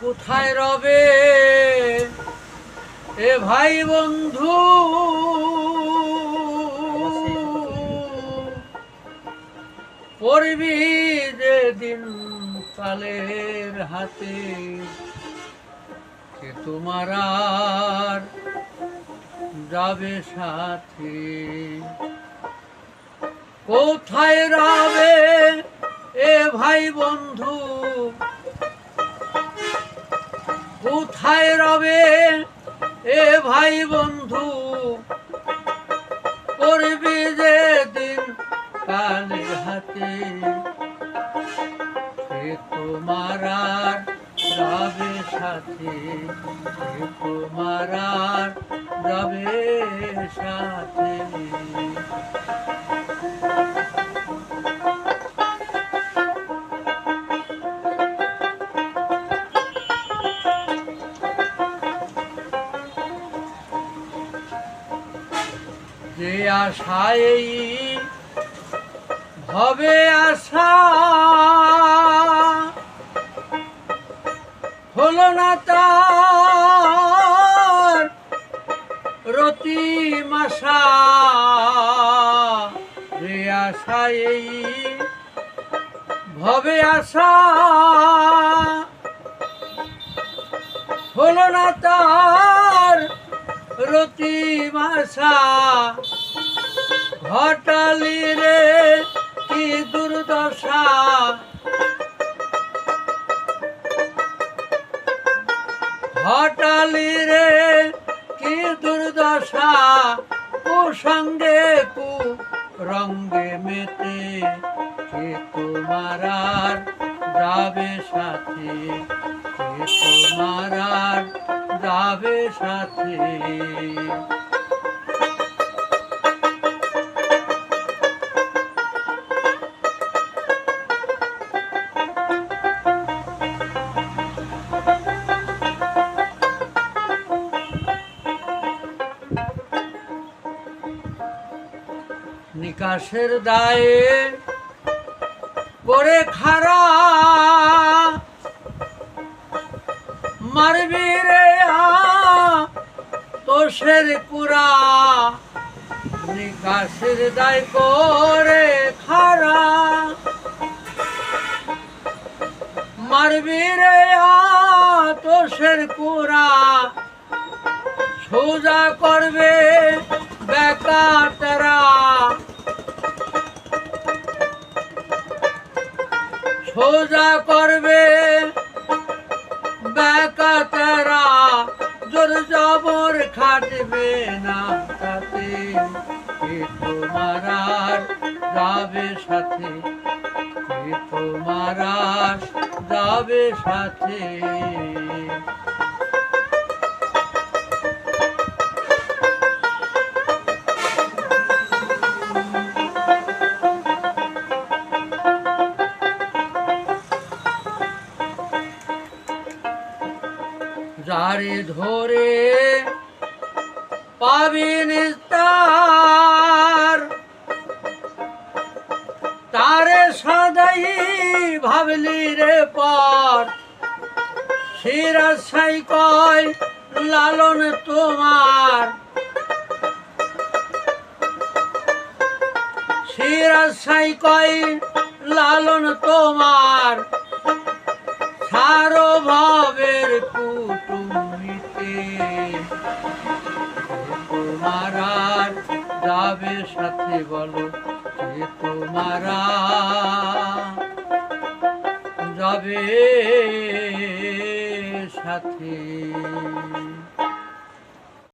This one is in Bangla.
কোথায় রবে? এ ভাই বন্ধু। পড়বি যে দিন কালের হাতে কে তোমার আর যাবে সাথে। কোথায় রবে এ ভাই বন্ধু? কোথায় রবে এ ভাই বন্ধু? করবি যে দিন কালের হাতে? সে তোমার সাথে সে তোমার যে আশায় হবে আশা হলো না তার রতি মাসা যে আশায় ভবে আশা হলো না তার রতি মাসা, ঘটালি রে, কি দুর্দশা। ঘটালি রে, কি দুর্দশা কুসঙ্গে কু রঙ্গে মেতে, কে তোমার যাবে সাথে? সাথে। নিকাশের দায়ে করে খারা। মারবি রে তোষের কুড়া। নিকাশের দায় করে খারা মারবি রে তোষের কুড়া। সোজা করবে বেকাতরা সোজা করবে বেকাতরা জোর জবর খাটবে না তাতে। তোমার আর যাবে সাথে? তোমার আর যাবে সাথে? যারে ধরে পাবি নিস্তার, তারে সদাই ভাবলি রে পর। শিরাশাই কয়, লালন তোমার। শিরাশাই কয়, লালন তোমার। সারো ভাবের কুটুমিতে তোমার আর যাবে সাথে বলো যে তোমার যাবে সাথে।